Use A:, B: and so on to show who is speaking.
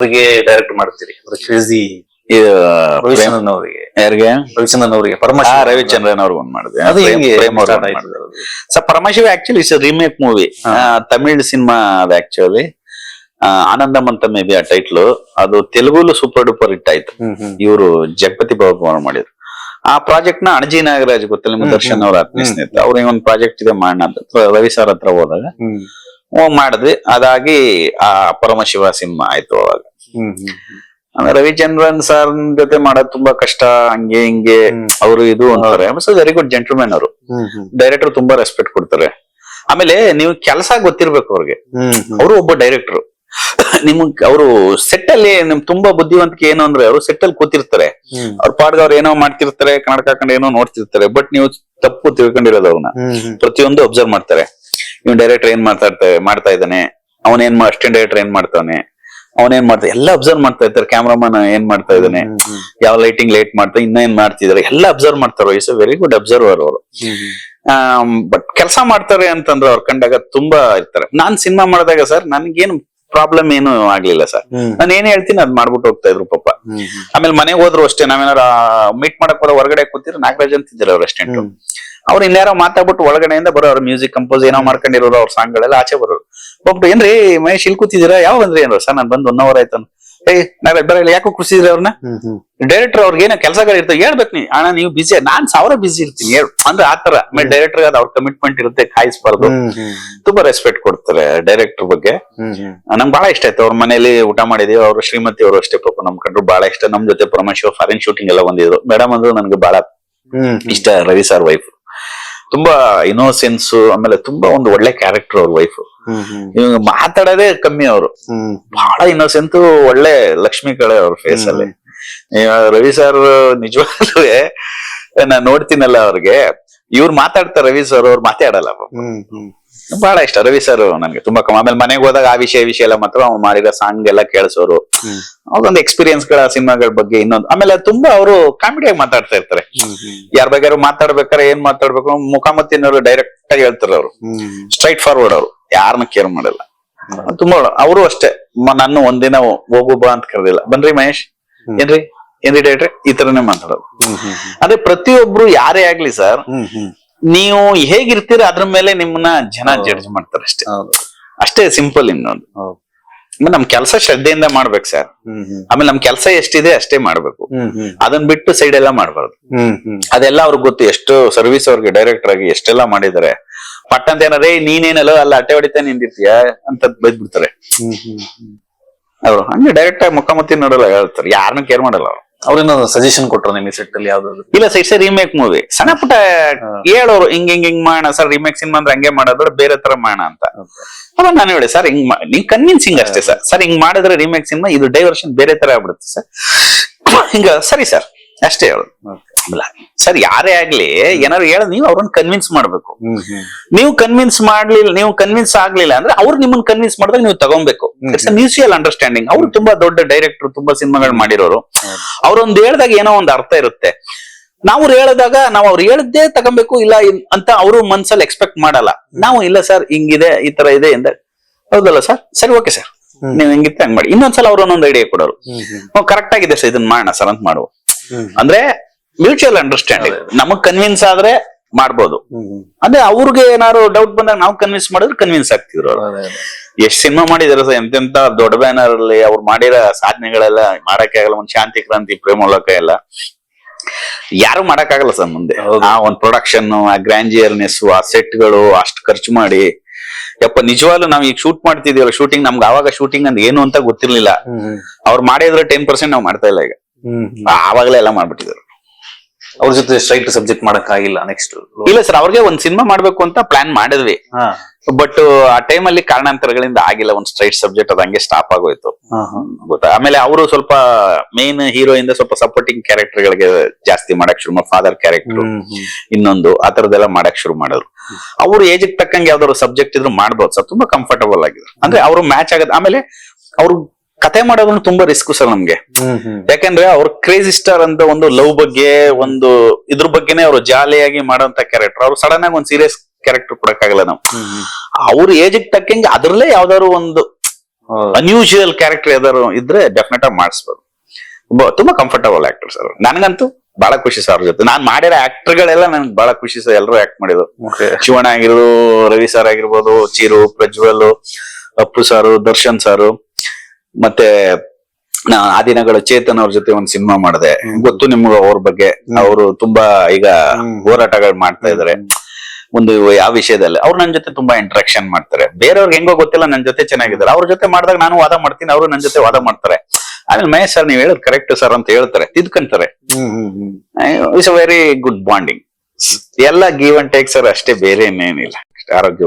A: ಅವರಿಗೆ ಡೈರೆಕ್ಟ್ ಮಾಡ್ತೀರಿ. ಕ್ರೇಜಿ
B: ಇದು
A: ರವಿಚಂದ್ರನ್ ಅವರಿಗೆ
B: ಯಾರಿಗೆ?
A: ರವಿಚಂದ್ರನ್ ಅವರಿಗೆ ಪರಮಶಿವ.
B: ರವಿಚಂದ್ರನ್ ಅವ್ರಿಗೆ ಒಂದ್ ಮಾಡಿದೆ.
A: ಅದು ಹೆಂಗೆ
B: sir? Paramashiva actually it's remake movie. Tamil cinema ಅದು ಆಕ್ಚುಲಿ ಆನಂದಂ ಅಂತ ಮೇ ಬಿ ಆ ಟೈಟ್ಲು ಅದು ತೆಲುಗುಲು ಸೂಪರ್ ಡೂಪರ್ ಹಿಟ್ ಆಯ್ತು. ಇವರು ಜಗಪತಿ ಬಾಬು ಮಾಡಿದ್ರು. ಆ ಪ್ರಾಜೆಕ್ಟ್ನ ಅಣಜಿ ನಾಗರಾಜ್ ಗೊತ್ತಿಲ್ಲ
A: ನಿಮ್ಮ
B: ದರ್ಶನ್. ಅವ್ರ ಆತ್ಮೀಯ. ಸ್ನೇಹಿತ ಅವ್ರಿಗೆ ಒಂದು ಪ್ರಾಜೆಕ್ಟ್ ಇದೆ ಮಾಡೋಣ ಅಂತ. ರವಿ ಸರ್ ಹತ್ರ ಹೋದಾಗ. ಮಾಡಿದ್ವಿ. ಅದಾಗಿ ಆ ಪರಮಶಿವ ಸಿನಿಮಾ ಆಯ್ತು ಅವಾಗ. ಆಮೇಲೆ ರವಿಚಂದ್ರನ್ ಸರ್ ಜೊತೆ ಮಾಡೋದು ತುಂಬಾ ಕಷ್ಟ ಹಂಗೆ ಹಿಂಗೆ. ಅವರು ಇದು ಅಂತಾರೆ. ವೆರಿ ಗುಡ್ ಜೆಂಟಲ್ಮ್ಯಾನ್ ಅವರು. ಡೈರೆಕ್ಟರ್ ತುಂಬಾ ರೆಸ್ಪೆಕ್ಟ್ ಕೊಡ್ತಾರೆ. ಆಮೇಲೆ ನೀವು ಕೆಲಸ ಗೊತ್ತಿರ್ಬೇಕು ಅವ್ರಿಗೆ. ಅವರು ಒಬ್ಬ ಡೈರೆಕ್ಟರ್ ನಿಮ್ಗ್ ಅವರು ಸೆಟ್ ಅಲ್ಲಿ ನಿಮ್ ತುಂಬಾ ಬುದ್ಧಿವಂತಿಕೆ ಏನು ಅಂದ್ರೆ ಅವರು ಸೆಟ್ ಅಲ್ಲಿ ಕೂತಿರ್ತಾರೆ. ಅವ್ರ ಪಾಡ್ಗ ಅವ್ರು ಏನೋ ಮಾಡ್ತಿರ್ತಾರೆ ಕನ್ನಡಕ ಹಾಕೊಂಡು ಏನೋ ನೋಡ್ತಿರ್ತಾರೆ ಬಟ್ ನೀವು ತಪ್ಪು ತಿಳ್ಕೊಂಡಿರೋದು ಅವ್ನ. ಪ್ರತಿಯೊಂದು ಅಬ್ಸರ್ವ್ ಮಾಡ್ತಾರೆ. ನೀವು ಡೈರೆಕ್ಟರ್ ಏನ್ ಮಾತಾಡ್ತಾ ಮಾಡ್ತಾ ಇದ್ದಾನೆ? ಅವನೇನ್ ಅಸ್ಟೆಂಟ್ ಡೈರೆಕ್ಟರ್ ಏನ್ ಮಾಡ್ತಾನೆ ಅವನೇನ್ ಮಾಡ್ತಾ ಎಲ್ಲ ಅಬ್ಸರ್ವ್ ಮಾಡ್ತಾ ಇರ್ತಾರೆ ಕ್ಯಾಮ್ರಾಮನ್ ಏನ್ ಮಾಡ್ತಾ ಇದ್ದಾನೆ ಯಾವ ಲೈಟಿಂಗ್ ಲೈಟ್ ಮಾಡ್ತಾ ಇನ್ನ ಏನ್ ಮಾಡ್ತಿದಾರೆ ಎಲ್ಲ ಅಬ್ಸರ್ವ್ ಮಾಡ್ತಾರೆ ಇಸ್ ವೆರಿ ಗುಡ್ ಅಬ್ಸರ್ವರ್ ಅವರು. ಬಟ್ ಕೆಲಸ ಮಾಡ್ತಾರೆ ಅಂತಂದ್ರೆ ಅವ್ರ ಕಂಡಾಗ ತುಂಬಾ ಇರ್ತಾರೆ. ನಾನ್ ಸಿನಿಮಾ ಮಾಡಿದಾಗ ಸರ್ ನನ್ಗೇನು ಪ್ರಾಬ್ಲಮ್ ಏನು ಆಗ್ಲಿಲ್ಲ ಸರ್. ನಾನು ಏನ್ ಹೇಳ್ತೀನಿ ಅದ್ ಮಾಡ್ಬಿಟ್ಟು ಹೋಗ್ತಾ ಇದ್ರು ಪಾಪ. ಆಮೇಲೆ ಮನೆಗೆ ಹೋದ್ರು ಅಷ್ಟೇ ನಾವೇನಾರ ಮೀಟ್ ಮಾಡಕ್ ಹೋದ ಹೊರಗಡೆ ಕೂತಿದ್ರು ನಾಗರಾಜ್ ಅಂತಿದ್ರು ಅವ್ರ
A: ಹ್ಮ್.
B: ಅವ್ರು ಇನ್ಯಾರೋ ಮಾತಾಡ್ಬಿಟ್ಟು ಒಳಗಡೆಯಿಂದ ಬರೋ ಅವ್ರ ಮ್ಯೂಸಿಕ್ ಕಂಪೋಸ್ ಏನೋ ಮಾಡ್ಕೊಂಡಿರೋರು ಅವ್ರ ಸಾಂಗ್ ಗಳೆಲ್ಲ ಆಚೆ ಬರೋರು. ಹೋಗ್ಬಿಟ್ಟು ಏನ್ರಿ ಮಹೇಶ್ ಇಲ್ಲಿ ಕೂತಿದ್ದೀರಾ? ಯಾವ ಬಂದ್ರಿ ಏನ್ರ ಸರ್ ನಾನು ಬಂದು ಒನ್ ಅವರ್ ಆಯ್ತು ಏ ನಾವ್ ಬರಲ್ಲ ಯಾಕೋ ಖುಷಿದ್ರಿ ಅವ್ರನ್ನ? ಡೈರೆಕ್ಟರ್ ಅವ್ರಿಗೆ ಏನೋ ಕೆಲಸಗಳು ಇರ್ತವೆ. ಹೇಳ್ಬೇಕು ನೀ. ಅಣ್ಣ ನೀವು ಬಿಸಿ ನಾನ್ ಸಾವಿರ ಬಿಸಿ ಇರ್ತೀನಿ. ಹೇಳ್. ಅಂದ್ರೆ ಆತರ ಡೈರೆಕ್ಟರ್ ಡೈರೆಕ್ಟರ್ ಅವ್ರ ಕಮಿಟ್ಮೆಂಟ್ ಇರುತ್ತೆ ಕಾಯಿಸ್ಬಾರ್ದು. ತುಂಬಾ ರೆಸ್ಪೆಕ್ಟ್ ಕೊಡ್ತಾರೆ ಡೈರೆಕ್ಟರ್ ಬಗ್ಗೆ. ನಂಗೆ ಬಹಳ ಇಷ್ಟ ಆಯ್ತು. ಅವ್ರ ಮನೇಲಿ ಊಟ ಮಾಡಿದೀವಿ. ಅವ್ರ ಶ್ರೀಮತಿ ಅವರು ಅಷ್ಟೇ ಪಾಪ ನಮ್ ಕಂಡ್ರು ಬಹಳ ಇಷ್ಟ. ನಮ್ ಜೊತೆ ಪರಮೇಶ್ವರ್ ಫಾರಿನ್ ಶೂಟಿಂಗ್ ಎಲ್ಲ ಬಂದಿದ್ರು. ಮೇಡಮ್ ಅಂದ್ರು ನನ್ಗೆ ಬಹಳ ಇಷ್ಟ ರವಿ ಸರ್ ವೈಫ್ ತುಂಬಾ ಇನೋಸೆನ್ಸ್ ಆಮೇಲೆ ತುಂಬಾ ಒಂದು ಒಳ್ಳೆ ಕ್ಯಾರೆಕ್ಟರ್ ಅವ್ರ ವೈಫ್ ಇವಾಗ ಮಾತಾಡೋದೇ ಕಮ್ಮಿ ಅವರು. ಬಹಳ ಇನ್ನೋಸೆಂಟ್ ಒಳ್ಳೆ ಲಕ್ಷ್ಮಿ ಕಳೆ ಅವ್ರ ಫೇಸ್ ಅಲ್ಲಿ. ರವಿ ಸರ್ ನಿಜವಾಗ್ಲೂ ನಾನ್ ನೋಡ್ತೀನಲ್ಲ ಅವ್ರಿಗೆ. ಇವ್ರು ಮಾತಾಡ್ತಾರೆ ರವಿ ಸರ್ ಅವ್ರು ಮಾತಾಡಲ್ಲ ಬಹಳ ಇಷ್ಟ. ರವಿ ಸರ್ ನನ್ಗೆ ತುಂಬಾ ಕಮ್ಮಿ. ಆಮೇಲೆ ಮನೆಗೆ ಹೋದಾಗ ಆ ವಿಷಯ ವಿಷಯ ಎಲ್ಲ ಮಾತ್ರ ಅವ್ನು ಮಾಡಿರೋ ಸಾಂಗ್ ಎಲ್ಲ ಕೇಳಿಸೋರು. ಅವ್ರೊಂದು ಎಕ್ಸ್ಪೀರಿಯನ್ಸ್ಗಳ ಸಿನಿಮಾಗಳ ಬಗ್ಗೆ ಇನ್ನೊಂದು. ಆಮೇಲೆ ತುಂಬಾ ಅವರು ಕಾಮಿಡಿಯಾಗಿ ಮಾತಾಡ್ತಾ ಇರ್ತಾರೆ. ಯಾರ ಬಗ್ಗೆ ಮಾತಾಡ್ಬೇಕಾರೆ ಏನ್ ಮಾತಾಡ್ಬೇಕು ಮುಖಾಮತ್ತಿನವರು ಡೈರೆಕ್ಟ್ ಆಗಿ ಹೇಳ್ತಾರೆ ಅವರು. ಸ್ಟ್ರೈಟ್ ಫಾರ್ವರ್ಡ್ ಅವರು. ಯಾರನ್ನ ಕೇರ್ ಮಾಡಲ್ಲ. ತುಂಬಾ ಅವರು ಅಷ್ಟೇ. ನಾನು ಒಂದಿನ ಹೋಗು ಬಾ ಅಂತ ಕರೆದಿಲ್ಲ. ಬನ್ರಿ ಮಹೇಶ್. ಏನ್ರಿ? ಏನ್ರಿ ಡೈರೆಕ್ಟ್ರೆ ಈ ತರನೇ ಮಾತಾಡೋದು. ಅದೇ ಪ್ರತಿಯೊಬ್ರು ಯಾರೇ ಆಗ್ಲಿ ಸರ್ ನೀವು ಹೇಗಿರ್ತೀರ ಅದ್ರ ಮೇಲೆ ನಿಮ್ಮನ್ನ ಜನ ಜಡ್ಜ್ ಮಾಡ್ತಾರೆ ಅಷ್ಟೇ.
A: ಹೌದು.
B: ಅಷ್ಟೇ ಸಿಂಪಲ್ ಇನ್ನೊಂದು ನಮ್ ಕೆಲಸ ಶ್ರದ್ಧೆಯಿಂದ ಮಾಡ್ಬೇಕು ಸರ್ ಆಮೇಲೆ ನಮ್ ಕೆಲಸ ಎಷ್ಟಿದೆ ಅಷ್ಟೇ ಮಾಡ್ಬೇಕು. ಅದನ್ನ ಬಿಟ್ಟು ಸೈಡ್ ಎಲ್ಲ ಮಾಡ್ಬಾರ್ದು.
A: ಹ್ಮ್ ಹ್ಮ್.
B: ಅದೆಲ್ಲ ಅವ್ರಿಗೆ ಗೊತ್ತು ಎಷ್ಟು ಸರ್ವಿಸ್ ಅವ್ರಿಗೆ ಡೈರೆಕ್ಟರ್ ಆಗಿ ಎಷ್ಟೆಲ್ಲ ಮಾಡಿದ್ದಾರೆ. ಪಟ್ ಅಂತ ಏನಾರೇ ನೀನೇನಲ್ಲ ಅಲ್ಲ ಅಟ್ಟೆ ಹೊಡಿತಾ ನಿಂದಿರ್ತೀಯ ಅಂತ ಬೈದ್ಬಿಡ್ತಾರೆ. ಅವ್ರು ಹಂಗೆ ಡೈರೆಕ್ಟ್ ಆಗಿ ಮುಖಾಮುಖಿ ನೋಡಲ್ಲ ಹೇಳ್ತಾರೆ. ಯಾರನ್ನೂ ಕೇರ್ ಮಾಡಲ್ಲ ಅವ್ರು.
A: ಅವ್ರೇನೋ ಸಜೆಷನ್ ಕೊಟ್ರು ನಿಮಗೆ ಸೆಟ್ ಅಲ್ಲಿ ಯಾವ್ದಾದ್ರು?
B: ಇಲ್ಲ ಸರ್ ಇಟ್ಸ್ ರೀಮೇಕ್ ಮೂವಿ ಸಣ್ಣ ಪುಟ್ಟ ಹೇಳೋರು ಹಿಂಗ್ ಹಿಂಗ್ ಹಿಂಗ್ ಮಾಡೋಣ ಸರ್ ರಿಮೇಕ್ ಸಿನಿಮಾ ಅಂದ್ರೆ ಹಂಗೆ ಮಾಡೋದು ಬೇರೆ ತರ ಮಾಡೋಣ ಅಂತ. ಅವಾಗ ನಾನು ಹೇಳಿ ಸರ್ ಹಿಂಗ್ ನೀವ್ ಕನ್ವಿನ್ಸಿಂಗ್ ಅಷ್ಟೇ ಸರ್. ಸರ್ ಹಿಂಗ್ ಮಾಡಿದ್ರೆ ರಿಮೇಕ್ ಸಿನಿಮಾ ಇದು ಡೈವರ್ಷನ್ ಬೇರೆ ತರ ಆಗ್ಬಿಡುತ್ತೆ ಸರ್. ಹಿಂಗ ಸರಿ ಸರ್ ಅಷ್ಟೇ ಹೇಳೋದು. ಅಲ್ಲ ಸರ್ ಯಾರೇ ಆಗ್ಲಿ ಏನಾರು ಹೇಳ ನೀವು ಅವ್ರನ್ನ ಕನ್ವಿನ್ಸ್ ಮಾಡ್ಬೇಕು. ನೀವು ಕನ್ವಿನ್ಸ್ ಮಾಡ್ಲಿಲ್ಲ ನೀವು ಕನ್ವಿನ್ಸ್ ಆಗ್ಲಿಲ್ಲ ಅಂದ್ರೆ ಅವ್ರು ನಿಮ್ಮನ್ನ ಕನ್ವಿನ್ಸ್ ಮಾಡಿದಾಗ ನೀವು ತಗೊಬೇಕು. ಇಟ್ಸ್ ಅ ಮ್ಯೂಚುವಲ್ ಅಂಡರ್ಸ್ಟ್ಯಾಂಡಿಂಗ್ ಅವ್ರು ತುಂಬಾ ದೊಡ್ಡ ಡೈರೆಕ್ಟರ್ ತುಂಬಾ ಸಿನಿಮಾಗಳು ಮಾಡಿರೋರು. ಅವ್ರೊಂದ್ ಹೇಳ್ದಾಗ ಏನೋ ಒಂದು ಅರ್ಥ ಇರುತ್ತೆ. ನಾವು ಹೇಳಿದಾಗ ನಾವು ಅವ್ರು ಹೇಳದ್ದೇ ತಗೊಬೇಕು ಇಲ್ಲ ಅಂತ ಅವರು ಮನ್ಸಲ್ಲಿ ಎಕ್ಸ್ಪೆಕ್ಟ್ ಮಾಡಲ್ಲ. ನಾವು ಇಲ್ಲ ಸರ್ ಹಿಂಗಿದೆ ಈ ತರ ಇದೆ ಎಂದ ಹೌದಲ್ಲ ಸರ್? ಸರಿ ಓಕೆ ಸರ್. ನೀವು ಹೆಂಗಿತ್ತೆ ಹಂಗ್ ಮಾಡಿ. ಇನ್ನೊಂದ್ಸಲ ಅವ್ರು ಒಂದೊಂದು ಐಡಿಯಾ ಕೊಡೋರು. ಕರೆಕ್ಟ್ ಆಗಿದೆ ಸರ್ ಇದನ್ನ ಮಾಡೋಣ ಸರ್ ಅಂತ ಮಾಡುವ. ಅಂದ್ರೆ ಮ್ಯೂಚುವಲ್ ಅಂಡರ್ಸ್ಟ್ಯಾಂಡಿಂಗ್ ನಮಗ್ ಕನ್ವಿನ್ಸ್ ಆದ್ರೆ ಮಾಡ್ಬೋದು. ಅದೇ ಅವ್ರಿಗೆ ಏನಾದ್ರು ಡೌಟ್ ಬಂದಾಗ ನಾವು ಕನ್ವಿನ್ಸ್ ಮಾಡಿದ್ರೆ ಕನ್ವಿನ್ಸ್ ಆಗ್ತಿದ್ರು. ಎಷ್ಟ್ ಸಿನಿಮಾ ಮಾಡಿದಾರೆ ಸರ್? ಎಂತೆಂತ ದೊಡ್ಡ ಬ್ಯಾನರ್ ಅಲ್ಲಿ ಅವ್ರು ಮಾಡಿರೋ ಸಾಧನೆಗಳೆಲ್ಲ ಮಾಡಕ್ಕೆ ಆಗಲ್ಲ ಒಂದ್ ಶಾಂತಿ ಕ್ರಾಂತಿ ಪ್ರೇಮೋಲಕ ಎಲ್ಲ. ಯಾರು ಮಾಡಕ್ಕಾಗಲ್ಲ ಸರ್ ಮುಂದೆ. ಆ ಒಂದ್ ಪ್ರೊಡಕ್ಷನ್ ಆ ಗ್ರಾಂಜಿಯರ್ನೆಸ್ ಆ ಸೆಟ್ಗಳು ಅಷ್ಟು ಖರ್ಚು ಮಾಡಿ. ಯಪ್ಪ ನಿಜವಾಗ್ಲು ನಾವ್ ಈಗ ಶೂಟ್ ಮಾಡ್ತಿದೀವಲ್ಲ ಶೂಟಿಂಗ್ ನಮ್ಗೆ ಅವಾಗ ಶೂಟಿಂಗ್ ಅಂದ್ರೆ ಏನು ಅಂತ ಗೊತ್ತಿರ್ಲಿಲ್ಲ. ಅವ್ರು ಮಾಡಿದ್ರೆ ಟೆನ್ ಪರ್ಸೆಂಟ್ ನಾವ್ ಮಾಡ್ತಾ ಇಲ್ಲ ಈಗ. ಆವಾಗಲೇ ಎಲ್ಲ ಮಾಡ್ಬಿಟ್ಟಿದ್ರು.
A: ಅವ್ರ ಜೊತೆ ಸ್ಟ್ರೈಟ್ ಸಬ್ಜೆಕ್ಟ್ ಮಾಡಕ್ ಆಗಿಲ್ಲ ನೆಕ್ಸ್ಟ್
B: ಇಲ್ಲ ಸರ್ ಅವ್ರಿಗೆ ಒಂದ್ ಸಿನಿಮಾ ಮಾಡ್ಬೇಕು ಅಂತ ಪ್ಲಾನ್ ಮಾಡಿದ್ವಿ. ಬಟ್ ಆ ಟೈಮ್ ಅಲ್ಲಿ ಕಾರಣಾಂತರಗಳಿಂದ ಆಗಿಲ್ಲ ಒಂದ್ ಸ್ಟ್ರೈಟ್ ಸಬ್ಜೆಕ್ಟ್ ಅದು ಹಂಗೆ ಸ್ಟಾಪ್ ಆಗೋಯ್ತು. ಗೊತ್ತಾ? ಆಮೇಲೆ ಅವರು ಸ್ವಲ್ಪ ಮೇನ್ ಹೀರೋ ಇಂದ ಸ್ವಲ್ಪ ಸಪೋರ್ಟಿಂಗ್ ಕ್ಯಾರೆಕ್ಟರ್ ಗಳಿಗೆ ಜಾಸ್ತಿ ಮಾಡಕ್ ಶುರು ಫಾದರ್ ಕ್ಯಾರೆಕ್ಟರ್ ಇನ್ನೊಂದು ಆ ತರದೆಲ್ಲ ಮಾಡಕ್ ಶುರು ಮಾಡಿದ್ರು. ಅವ್ರು ಏಜ್ ತಕ್ಕಂಗೆ ಯಾವ್ದಾದ್ರು ಸಬ್ಜೆಕ್ಟ್ ಇದ್ರು ಮಾಡ್ಬೋದು ಸರ್ ತುಂಬಾ ಕಂಫರ್ಟಬಲ್ ಆಗಿದೆ. ಅಂದ್ರೆ ಅವರು ಮ್ಯಾಚ್ ಆಗದ್ ಆಮೇಲೆ ಅವ್ರು ಕತೆ ಮಾಡೋದನ್ನು ತುಂಬಾ ರಿಸ್ಕ್ ಸರ್ ನಮ್ಗೆ. ಯಾಕಂದ್ರೆ ಅವ್ರ ಕ್ರೇಜಿ ಸ್ಟಾರ್ ಅಂತ ಒಂದು ಲವ್ ಬಗ್ಗೆ ಒಂದು ಇದ್ರ ಬಗ್ಗೆನೆ ಅವರು ಜಾಲಿಯಾಗಿ ಮಾಡೋಂತ ಕ್ಯಾರೆಕ್ಟರ್ ಅವ್ರು ಸಡನ್ ಆಗಿ ಒಂದು ಸೀರಿಯಸ್ ಕ್ಯಾರೆಕ್ಟರ್ ಕೊಡಕ್ಕಾಗಲ್ಲ ನಾವು. ಅವ್ರ ಏಜ್ ತಕ್ಕಂಗೆ ಅದ್ರಲ್ಲೇ ಯಾವ್ದಾದ್ರು ಒಂದು. ಅನ್ಯೂಶುವಲ್ ಕ್ಯಾರೆಕ್ಟರ್ ಯಾವ್ದಾದ್ರು ಇದ್ರೆ ಡೆಫಿನೆಟ್ ಆಗಿ ಮಾಡಿಸ್ಬೋದು. ತುಂಬಾ ಕಂಫರ್ಟಬಲ್ ಆಕ್ಟರ್ ಸರ್ ನನಗಂತೂ ಬಹಳ ಖುಷಿ ಸರ್ ಅವ್ರ ಜೊತೆ. ನಾನ್ ಮಾಡಿರೋ ಆಕ್ಟರ್ ಗಳೆಲ್ಲ ನನ್ಗೆ ಬಹಳ ಖುಷಿ ಸರ್ ಎಲ್ಲರೂ ಆಕ್ಟ್ ಮಾಡಿದ್ರು. ಶಿವಣ್ಣ ಆಗಿರೋದು ರವಿ ಸರ್ ಆಗಿರ್ಬೋದು ಚಿರು ಪ್ರಜ್ವಲ್ ಅಪ್ಪು ಸಾರು ದರ್ಶನ್ ಸಾರು ಮತ್ತೆ ಆ ದಿನಗಳು ಚೇತನ್ ಅವ್ರ ಜೊತೆ ಒಂದು ಸಿನಿಮಾ ಮಾಡಿದೆ. ಗೊತ್ತು ನಿಮ್ಗೆ ಅವ್ರ ಬಗ್ಗೆ? ಅವರು ತುಂಬಾ ಈಗ. ಹೋರಾಟಗಳು ಮಾಡ್ತಾ ಇದಾರೆ. ಒಂದು ಯಾವ ವಿಷಯದಲ್ಲಿ? ಅವ್ರು ನನ್ನ ಜೊತೆ ತುಂಬಾ ಇಂಟ್ರಾಕ್ಷನ್ ಮಾಡ್ತಾರೆ. ಬೇರೆಯವ್ರಿಗೆ ಹೆಂಗೋ ಗೊತ್ತಿಲ್ಲ ನನ್ನ ಜೊತೆ ಚೆನ್ನಾಗಿದ್ದಾರೆ. ಅವ್ರ ಜೊತೆ ಮಾಡಿದಾಗ ನಾನು ವಾದ ಮಾಡ್ತೀನಿ ಅವರು ನನ್ನ ಜೊತೆ ವಾದ ಮಾಡ್ತಾರೆ. ಆಮೇಲೆ ಮಹೇಶ್ ಸರ್ ನೀವ್ ಹೇಳೋದು ಕರೆಕ್ಟ್ ಸರ್ ಅಂತ ಹೇಳ್ತಾರೆ. ತಿದ್ಕಂತಾರೆ. It's a very good bonding ಎಲ್ಲ ಗಿವ್ ಅಂಡ್ ಟೇಕ್ ಸರ್ ಅಷ್ಟೇ ಬೇರೆ ಇನ್ನೇನಿಲ್ಲ ಆರೋಗ್ಯ